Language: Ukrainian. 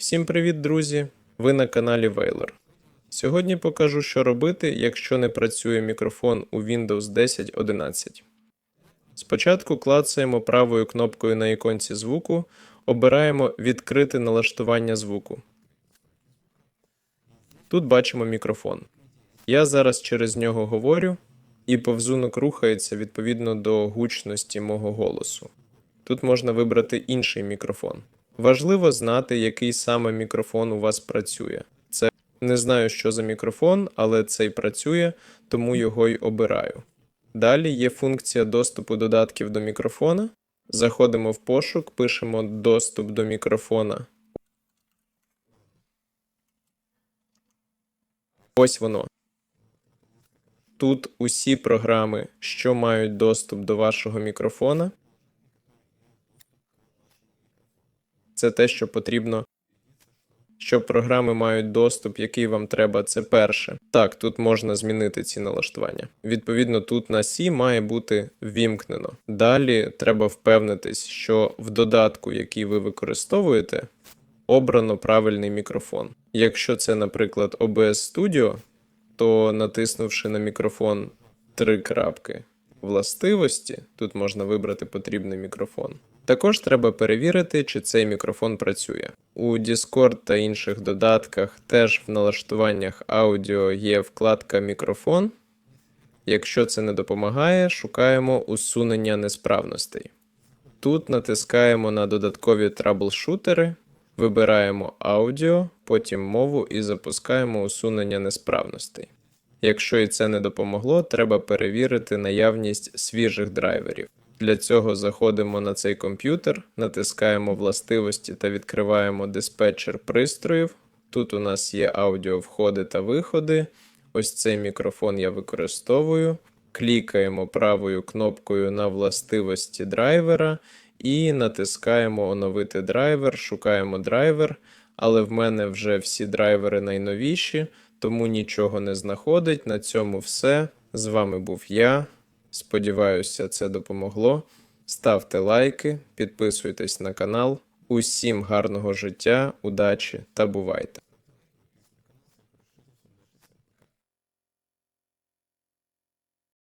Всім привіт, друзі! Ви на каналі Вейлор. Сьогодні покажу, що робити, якщо не працює мікрофон у Windows 10 11. Спочатку клацаємо правою кнопкою на іконці звуку, обираємо Відкрити налаштування звуку. Тут бачимо мікрофон. Я зараз через нього говорю, і повзунок рухається відповідно до гучності мого голосу. Тут можна вибрати інший мікрофон. Важливо знати, який саме мікрофон у вас працює. Це не знаю, що за мікрофон, але цей працює, тому його й обираю. Далі є функція доступу додатків до мікрофона. Заходимо в пошук, пишемо доступ до мікрофона. Ось воно. Тут усі програми, що мають доступ до вашого мікрофона. Це те, що потрібно, що програми мають доступ, який вам треба, це перше. Так, тут можна змінити ці налаштування. Відповідно, тут на C має бути ввімкнено. Далі треба впевнитись, що в додатку, який ви використовуєте, обрано правильний мікрофон. Якщо це, наприклад, OBS Studio, то натиснувши на мікрофон три крапки властивості, тут можна вибрати потрібний мікрофон. Також треба перевірити, чи цей мікрофон працює. У Discord та інших додатках теж в налаштуваннях аудіо є вкладка мікрофон. Якщо це не допомагає, шукаємо усунення несправностей. Тут натискаємо на додаткові траблшутери, вибираємо аудіо, потім мову і запускаємо усунення несправностей. Якщо і це не допомогло, треба перевірити наявність свіжих драйверів. Для цього заходимо на цей комп'ютер, натискаємо властивості та відкриваємо диспетчер пристроїв. Тут у нас є аудіо входи та виходи. Ось цей мікрофон я використовую. Клікаємо правою кнопкою на властивості драйвера і натискаємо оновити драйвер, шукаємо драйвер, але в мене вже всі драйвери найновіші, тому нічого не знаходить. На цьому все. З вами був я. Сподіваюся, це допомогло. Ставте лайки, підписуйтесь на канал. Усім гарного життя, удачі та бувайте!